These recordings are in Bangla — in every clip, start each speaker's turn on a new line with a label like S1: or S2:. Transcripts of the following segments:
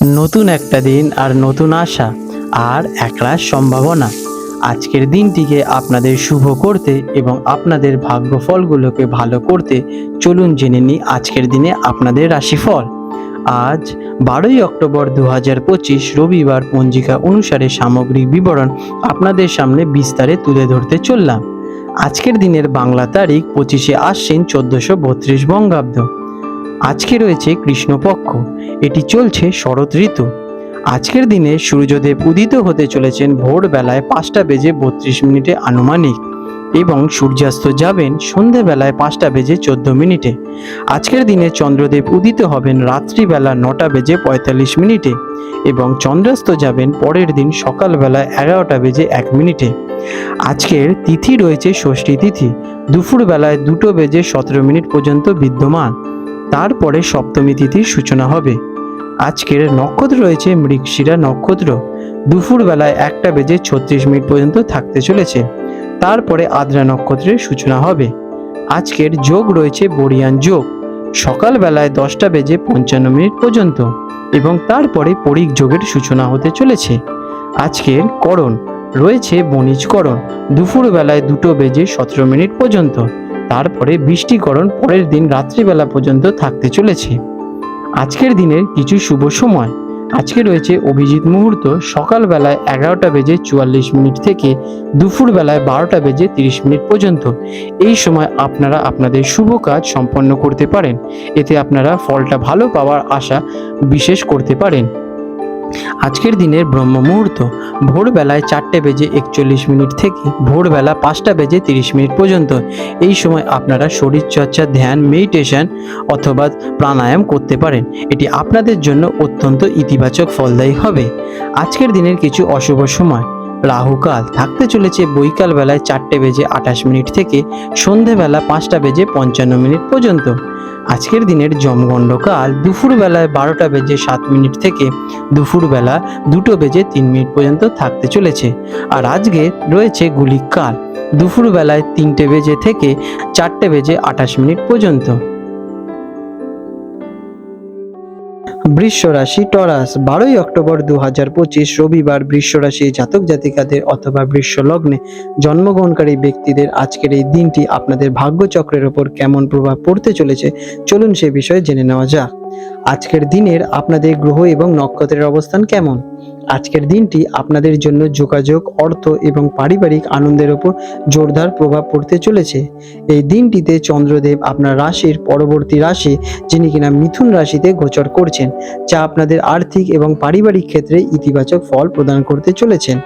S1: নতুন একটা দিন আর নতুন আশা আর একরাশ সম্ভাবনা। আজকের দিনটিকে আপনাদের শুভ করতে এবং আপনাদের ভাগ্যফলগুলোকে ভালো করতে চলুন জেনে নিই আজকের দিনে আপনাদের রাশিফল। আজ বারোই অক্টোবর দু হাজার পঁচিশ রবিবার পঞ্জিকা অনুসারে সামগ্রিক বিবরণ আপনাদের সামনে বিস্তারে তুলে ধরতে চললাম। আজকের দিনের বাংলা তারিখ পঁচিশে আশ্বিন চোদ্দোশো বত্রিশ বঙ্গাব্দ। আজকে রয়েছে কৃষ্ণপক্ষ। এটি চলছে শরৎ ঋতু। আজকের দিনে সূর্যদেব উদিত হতে চলেছেন ভোরবেলায় পাঁচটা বেজে বত্রিশ মিনিটে আনুমানিক এবং সূর্যাস্ত যাবেন সন্ধেবেলায় পাঁচটা বেজে চোদ্দ মিনিটে। আজকের দিনে চন্দ্রদেব উদিত হবেন রাত্রিবেলা নটা বেজে পঁয়তাল্লিশ মিনিটে এবং চন্দ্রাস্ত যাবেন পরের দিন সকালবেলা এগারোটা বেজে এক মিনিটে। আজকের তিথি রয়েছে ষষ্ঠী তিথি। দুপুরবেলায় দুটো বেজে সতেরো মিনিট পর্যন্ত বিদ্যমান। তারপরে সপ্তমী তিথির সূচনা হবে। আজকের নক্ষত্র রয়েছে মৃগশিরা নক্ষত্র। দুপুর বেলায় একটা বেজে ছত্রিশ মিনিট পর্যন্ত থাকতে চলেছে। তারপরে আদ্রা নক্ষত্রের সূচনা হবে। আজকের যোগ রয়েছে বরিয়ান যোগ। সকালবেলায় দশটা বেজে পঞ্চান্ন মিনিট পর্যন্ত এবং তারপরে পরিক যোগের সূচনা হতে চলেছে। আজকের করণ। রয়েছে বণিজকরণ দুপুর বেলায় দুটো বেজে সতেরো মিনিট পর্যন্ত। তারপরে বৃষ্টিকরণ পরের দিন রাত্রিবেলা পর্যন্ত থাকতে চলেছে। আজকের দিনের কিছু শুভ সময়। আজকে রয়েছে অভিজিৎ মুহূর্ত সকালবেলায় এগারোটা বেজে চুয়াল্লিশ মিনিট থেকে দুপুরবেলায় বারোটা বেজে তিরিশ মিনিট পর্যন্ত। এই সময় আপনারা আপনাদের শুভ কাজ সম্পন্ন করতে পারেন। এতে আপনারা ফলটা ভালো পাওয়ার আশা বিশেষ করতে পারেন। আজকের দিনের ব্রহ্ম মুহূর্ত ভোরবেলায় চারটে বেজে একচল্লিশ মিনিট থেকে ভোরবেলা পাঁচটা বেজে তিরিশ মিনিট পর্যন্ত। এই সময় আপনারা শরীরচর্চা, ধ্যান, মেডিটেশন অথবা প্রাণায়াম করতে পারেন। এটি আপনাদের জন্য অত্যন্ত ইতিবাচক ফলদায়ী হবে। আজকের দিনের কিছু অশুভ সময়। রাহুকাল থাকতে চলেছে বৈকাল বেলায় চারটে বেজে আঠাশ মিনিট থেকে সন্ধেবেলা পাঁচটা বেজে পঞ্চান্ন মিনিট পর্যন্ত। আজকের দিনের জমগণ্ডকাল দুপুরবেলায় বারোটা বেজে সাত মিনিট থেকে দুপুরবেলা দুটো বেজে তিন মিনিট পর্যন্ত থাকতে চলেছে। আর আজকে রয়েছে গুলিকাল দুপুরবেলায় তিনটে বেজে থেকে চারটে বেজে আঠাশ মিনিট পর্যন্ত। বৃষ রাশি টরাস, বারোই অক্টোবর দু হাজার পঁচিশ, রবিবার বৃষ রাশি জাতক জাতিকাদের অথবা বৃষ লগ্নে জন্মগ্রহণকারী ব্যক্তিদের আজকের এই দিনটি আপনাদের ভাগ্যচক্রের ওপর কেমন প্রভাব পড়তে চলেছে, চলুন সে বিষয়ে জেনে নেওয়া যাক। আজকের দিনের আপনাদের গ্রহ এবং নক্ষত্রের অবস্থান কেমন? আজকের দিনটি আপনাদের জন্য যোগাযোগ, অর্থ এবং পারিবারিক আনন্দের ওপর জোরদার প্রভাব পড়তে চলেছে। এই দিনটিতে চন্দ্রদেব আপনার রাশির পরবর্তী রাশি, যিনি কিনা মিথুন রাশিতে গোচর করছেন, যা আপনাদের আর্থিক এবং পারিবারিক ক্ষেত্রে ইতিবাচক ফল প্রদান করতে চলেছেন।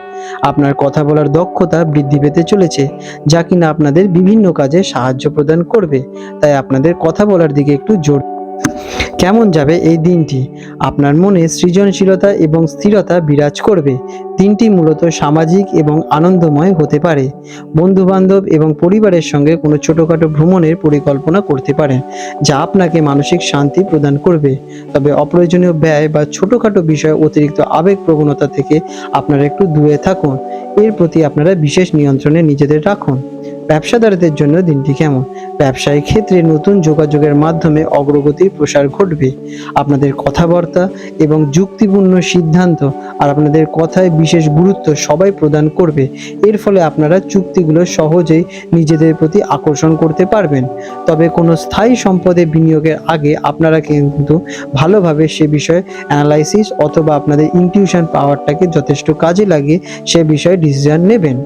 S1: আপনার কথা বলার দক্ষতা বৃদ্ধি পেতে চলেছে, যা কিনা আপনাদের বিভিন্ন কাজে সাহায্য প্রদান করবে। তাই আপনাদের কথা বলার দিকে একটু জোর কেমন যাবে এই দিনটি? আপনার মনে সৃজনশীলতা এবং স্থিরতা বিরাজ করবে। দিনটি মূলত সামাজিক এবং আনন্দময় হতে পারে। বন্ধু বান্ধব এবং পরিবারের সঙ্গে কোনো ছোটোখাটো ভ্রমণের পরিকল্পনা করতে পারেন, যা আপনাকে মানসিক শান্তি প্রদান করবে। তবে অপ্রয়োজনীয় ব্যয় বা ছোটোখাটো বিষয়ে অতিরিক্ত আবেগ প্রবণতা থেকে আপনারা একটু দূরে থাকুন। এর প্রতি আপনারা বিশেষ নিয়ন্ত্রণে নিজেদের রাখুন। ব্যবসাদারদের জন্য দিনটি কেমন? ব্যবসায়িক ক্ষেত্রে নতুন যোগাযোগের মাধ্যমে অগ্রগতির প্রসার ঘটবে। আপনাদের কথাবার্তা এবং যুক্তিপূর্ণ সিদ্ধান্ত আর আপনাদের কথায় বিশেষ গুরুত্ব সবাই প্রদান করবে। এর ফলে আপনারা চুক্তিগুলো সহজেই নিজেদের প্রতি আকর্ষণ করতে পারবেন। তবে কোনো স্থায়ী সম্পদে বিনিয়োগের আগে আপনারা কিন্তু ভালোভাবে সে বিষয়ে অ্যানালাইসিস অথবা আপনাদের ইনটিউশন পাওয়ারটাকে যথেষ্ট কাজে লাগিয়ে সে বিষয়ে ডিসিশন নেবেন।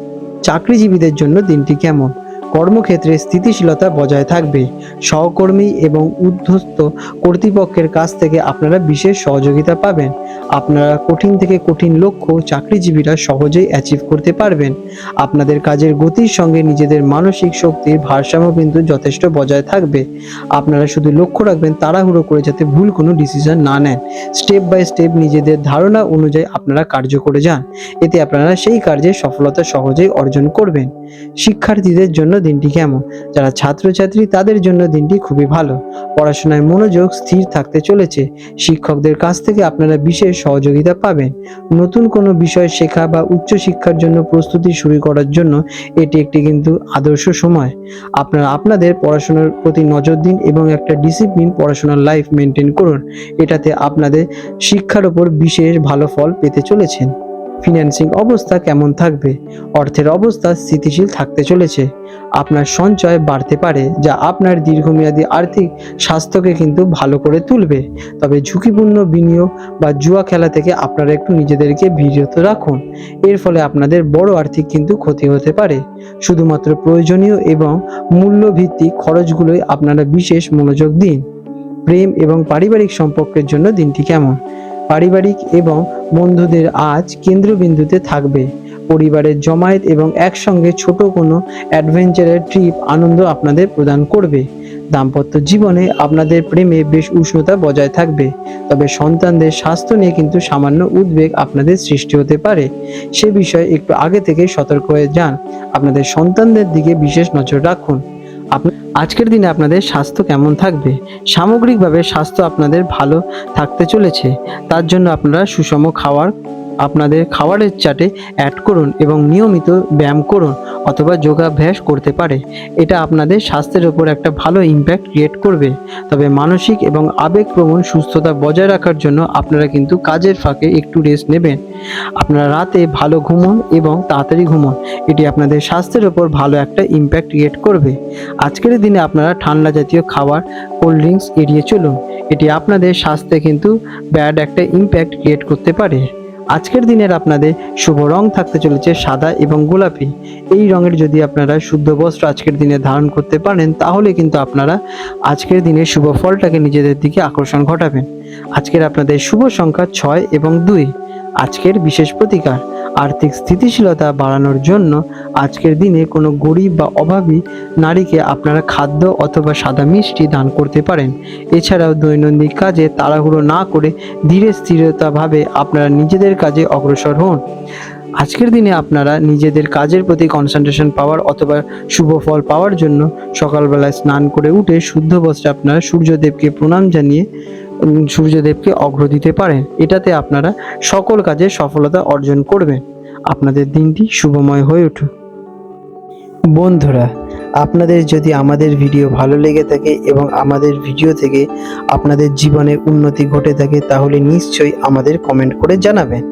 S1: চাকরিজীবীদের জন্য দিনটি কেমন? কর্মক্ষেত্রে স্থিতিশীলতা বজায় থাকবে। সহকর্মী এবং উদ্ধস্ত কর্তৃপক্ষের কাছ থেকে আপনারা বিশেষ সহযোগিতা পাবেন। আপনারা কঠিন থেকে কঠিন লক্ষ্য চাকরিজীবীরা সহজেই অ্যাচিভ করতে পারবেন। আপনাদের কাজের গতির সঙ্গে নিজেদের মানসিক শক্তির ভারসাম্য কিন্তু যথেষ্ট বজায় থাকবে। আপনারা শুধু লক্ষ্য রাখবেন, তাড়াহুড়ো করে যাতে ভুল কোনো ডিসিশন না নেন। স্টেপ বাই স্টেপ নিজেদের ধারণা অনুযায়ী আপনারা কার্য করে যান। এতে আপনারা সেই কার্যে সফলতা সহজেই অর্জন করবেন। শিক্ষার্থীদের জন্য দিনটি কেমন? যারা ছাত্রছাত্রী, তাদের জন্য দিনটি খুবই ভালো। পড়াশোনায় মনোযোগ স্থির থাকতে চলেছে। শিক্ষকদের কাছ থেকে আপনারা বিশেষ সহযোগিতা পাবেন। নতুন কোনো বিষয় শেখা বা উচ্চশিক্ষার জন্য প্রস্তুতি শুরু করার জন্য এটি একটি কিন্তু আদর্শ সময়। আপনারা আপনাদের পড়াশোনার প্রতি নজর দিন এবং একটা ডিসিপ্লিন পড়াশোনার লাইফ মেনটেন করুন। এটাতে আপনাদের শিক্ষার ওপর বিশেষ ভালো ফল পেতে চলেছেন। ফিন্যান্সিং অবস্থা কেমন থাকবে? অর্থের অবস্থা স্থিতিশীল থাকতে চলেছে। আপনার সঞ্চয় বাড়তে পারে, যা আপনার দীর্ঘমেয়াদী আর্থিক স্বাস্থ্যকে কিন্তু ভালো করে তুলবে। তবে ঝুঁকিপূর্ণ বিনিয়োগ বা জুয়া খেলা থেকে আপনারা একটু নিজেদেরকে বিরত রাখুন। এর ফলে আপনাদের বড় আর্থিক কিন্তু ক্ষতি হতে পারে। শুধুমাত্র প্রয়োজনীয় এবং মূল্যভিত্তিক খরচগুলোই আপনারা বিশেষ মনোযোগ দিন। প্রেম এবং পারিবারিক সম্পর্কের জন্য দিনটি কেমন? পারিবারিক এবং বন্ধুদের আজ কেন্দ্রবিন্দুতে থাকবে। পরিবারের জমায়েত এবং একসঙ্গে ছোট কোনো অ্যাডভেঞ্চারের ট্রিপ আনন্দ আপনাদের প্রদান করবে। দাম্পত্য জীবনে আপনাদের প্রেমে বেশ উষ্ণতা বজায় থাকবে। তবে সন্তানদের স্বাস্থ্য নিয়ে কিন্তু সামান্য উদ্বেগ আপনাদের সৃষ্টি হতে পারে। সে বিষয়ে একটু আগে থেকে সতর্ক হয়ে যান। আপনাদের সন্তানদের দিকে বিশেষ নজর রাখুন। আজকের দিনে আপনাদের স্বাস্থ্য কেমন থাকবে? সামগ্রিকভাবে স্বাস্থ্য আপনাদের ভালো থাকতে চলেছে। তার জন্য আপনারা সুষম খাবার আপনাদের খাবারের চাটে অ্যাড করুন এবং নিয়মিত ব্যায়াম করুন অথবা যোগাভ্যাস করতে পারে। এটা আপনাদের স্বাস্থ্যের উপর একটা ভালো ইম্প্যাক্ট ক্রিয়েট করবে। তবে মানসিক এবং আবেগপ্রবণ সুস্থতা বজায় রাখার জন্য আপনারা কিন্তু কাজের ফাঁকে একটু রেস্ট নেবেন। আপনারা রাতে ভালো ঘুমন এবং তাড়াতাড়ি ঘুমন। এটি আপনাদের স্বাস্থ্যের উপর ভালো একটা ইম্প্যাক্ট ক্রিয়েট করবে। আজকের দিনে আপনারা ঠান্ডা জাতীয় খাবার কোল্ড ড্রিঙ্কস এড়িয়ে চলুন। এটি আপনাদের স্বাস্থ্যে কিন্তু ব্যাড একটা ইম্প্যাক্ট ক্রিয়েট করতে পারে। আজকের দিনের আপনাদের শুভ রং থাকতে চলেছে সাদা এবং গোলাপি। এই রঙের যদি আপনারা শুদ্ধ বস্ত্র আজকের দিনে ধারণ করতে পারেন, তাহলে কিন্তু আপনারা আজকের দিনে শুভ ফলটাকে নিজেদের দিকে আকর্ষণ ঘটাবেন। আজকের আপনাদের শুভ সংখ্যা ছয় এবং দুই। আজকের বিশেষ প্রতিকার আর্থিক স্থিতিশীলতা বাড়ানোর জন্য আজকের দিনে কোনো গরিব বা অভাবী নারীকে আপনারা খাদ্য অথবা সাদা মিষ্টি দান করতে পারেন। এছাড়াও দৈনন্দিন কাজে তাড়াহুড়ো না করে ধীরে স্থিরতাভাবে আপনারা নিজেদের কাজে অগ্রসর হন। আজকের দিনে আপনারা নিজেদের কাজের প্রতি কনসেন্ট্রেশন পাওয়ার অথবা শুভ ফল পাওয়ার জন্য সকালবেলায় স্নান করে উঠে শুদ্ধ বস্ত্রে আপনারা সূর্যদেবকে প্রণাম জানিয়ে সূর্যদেবকে অগ্র দিতে পারেন এটাতে আপনারা সকল কাজে সফলতা অর্জন করবেন। আপনাদের দিনটি শুভময় হয়ে উঠুক। বন্ধুরা, আপনাদের যদি আমাদের ভিডিও ভালো লেগে থাকে এবং আমাদের ভিডিও থেকে আপনাদের জীবনে উন্নতি ঘটে থাকে, তাহলে নিশ্চয়ই আমাদের কমেন্ট করে জানাবেন।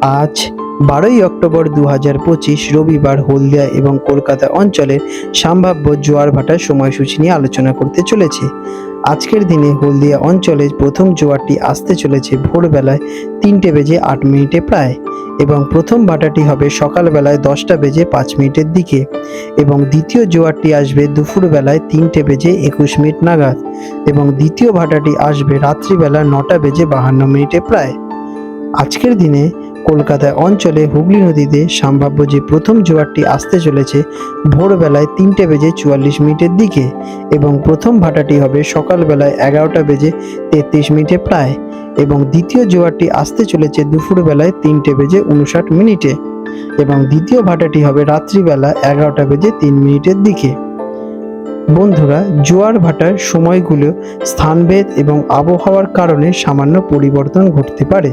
S1: আজ বারোই অক্টোবর দু হাজার পঁচিশ, রবিবার হলদিয়া এবং কলকাতা অঞ্চলের সম্ভাব্য জোয়ার ভাটার সময়সূচি নিয়ে আলোচনা করতে চলেছে। আজকের দিনে হলদিয়া অঞ্চলে প্রথম জোয়ারটি আসতে চলেছে ভোরবেলায় তিনটে বেজে আট মিনিটে প্রায় এবং প্রথম ভাটাটি হবে সকালবেলায় দশটা বেজে পাঁচ মিনিটের দিকে এবং দ্বিতীয় জোয়ারটি আসবে দুপুরবেলায় তিনটে বেজে একুশ মিনিট নাগাদ এবং দ্বিতীয় ভাটাটি আসবে রাত্রিবেলা নটা বেজে বাহান্ন মিনিটে প্রায়। আজকের দিনে কলকাতা অঞ্চলে হুগলি নদীতে সম্ভাব্য যে প্রথম জোয়ারটি আসতে চলেছে, ভোরবেলায় তিনটে বেজে চুয়াল্লিশ মিনিটের দিকে এবং প্রথম ভাটাটি হবে সকালবেলায় এগারোটা বেজে তেত্রিশ মিনিটে প্রায় এবং দ্বিতীয় জোয়ারটি আসতে চলেছে দুপুরবেলায় তিনটে বেজে উনষাট মিনিটে এবং দ্বিতীয় ভাটাটি হবে রাত্রিবেলা এগারোটা বেজে তিন মিনিটের দিকে। বন্ধুরা, জোয়ার ভাটার সময়গুলো স্থানভেদ এবং আবহাওয়ার কারণে সামান্য পরিবর্তন ঘটতে পারে।